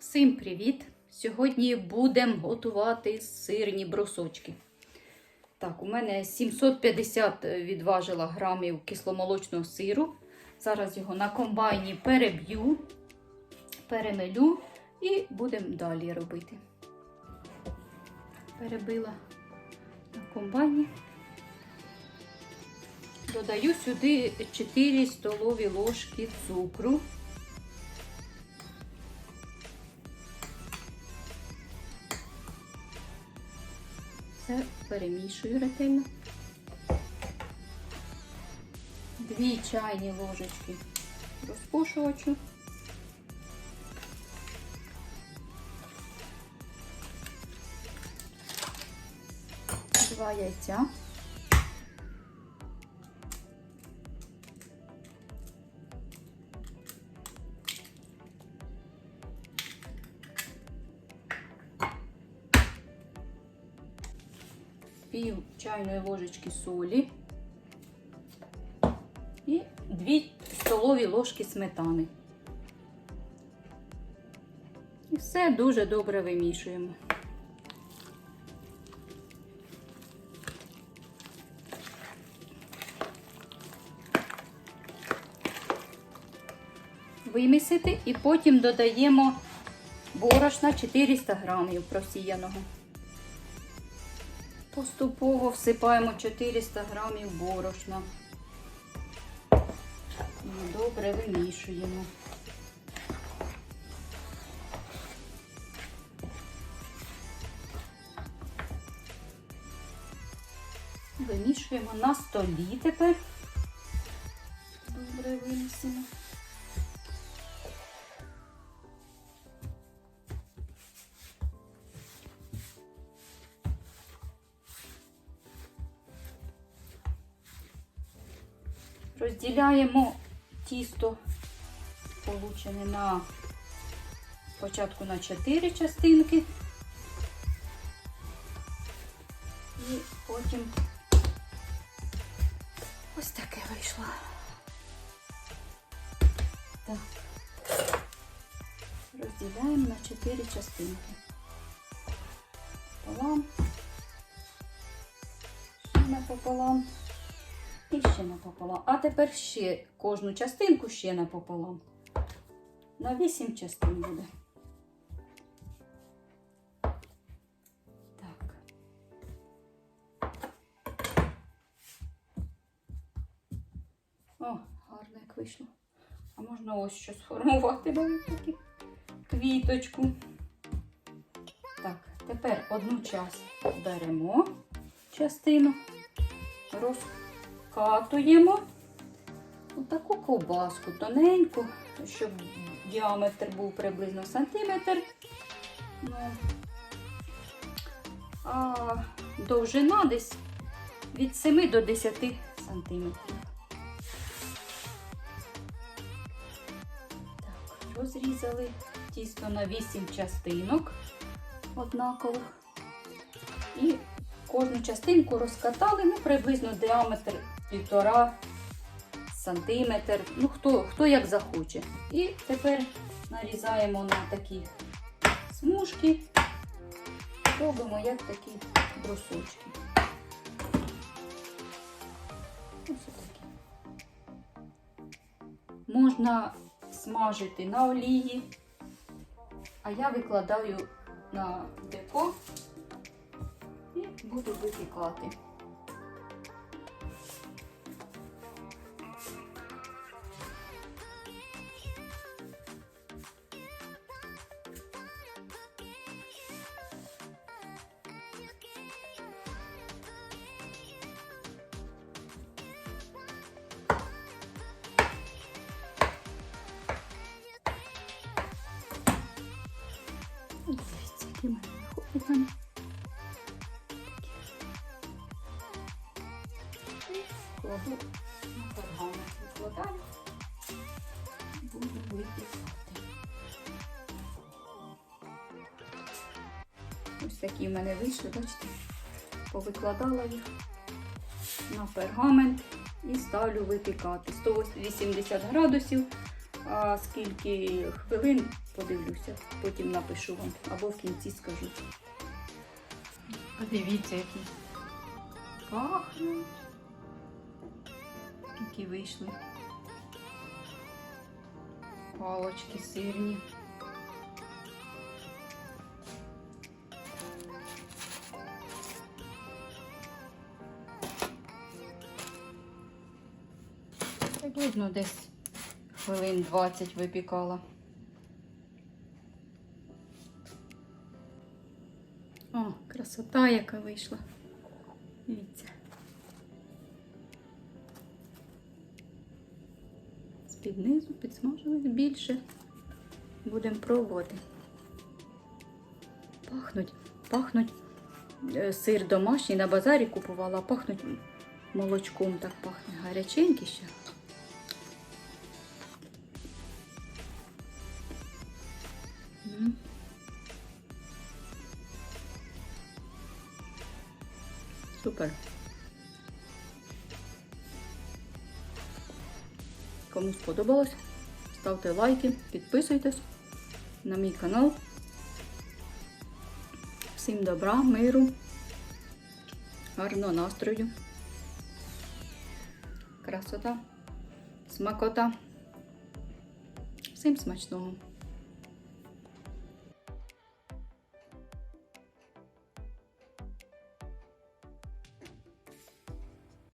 Всім привіт! Сьогодні будемо готувати сирні брусочки. Так, у мене 750 відважила грамів кисломолочного сиру. Зараз його на комбайні переб'ю, перемелю і будемо далі робити. Перебила на комбайні. Додаю сюди 4 столові ложки цукру. Перемішую ретельно. Дві чайні ложечки розпушувачу. Два яйця. Пів чайної ложечки солі і 2 столові ложки сметани. І все дуже добре вимішуємо. Вимісити і потім додаємо борошна 400 грамів просіяного. Поступово всипаємо 400 грамів борошна. І добре вимішуємо. Вимішуємо на столі тепер. Добре вимісимо. Розділяємо тісто, получене на спочатку на 4 частинки. І потім ось таке вийшло. Так. Розділяємо на 4 частинки. Пополам. Ще напополам. І ще напополам. А тепер ще кожну частинку ще напополам. На 8 частин буде. Так. О, гарно як вийшло. А можна ось що сформувати навіть квіточку. Так, тепер одну час беремо частину, розкладаємо катуємо таку ковбаску тоненьку, щоб діаметр був приблизно сантиметр. Ну, а довжина десь від 7 до 10 сантиметрів. Так, розрізали тісто на 8 частинок однакових. І кожну частинку розкатали, ну, приблизно діаметр півтора сантиметр, ну хто, хто як захоче. І тепер нарізаємо на такі смужки, робимо як такі брусочки. Ось такі. Можна смажити на олії, а я викладаю на деко і буду випікати. Кладу пергамент, викладаю, буду випікати. Ось такі в мене вийшли, бачите, повикладала їх на пергамент і ставлю випікати. 180 градусів А скільки хвилин подивлюся, потім напишу вам або в кінці скажу. Подивіться, які пахнуть. Які вийшли. Палочки сирні. Приблизно десь хвилин 20 випікала. О, красота яка вийшла. З-під низу підсмажилось більше. Будемо пробувати. Пахнуть, пахнуть. Е, Сир домашній на базарі купувала, пахнуть молочком так пахне. Гаряченький ще. Супер. Кому сподобалось, ставте лайки, підписуйтесь на мій канал. Всім добра, миру, гарного настрою, красота, смакота. Всім смачного!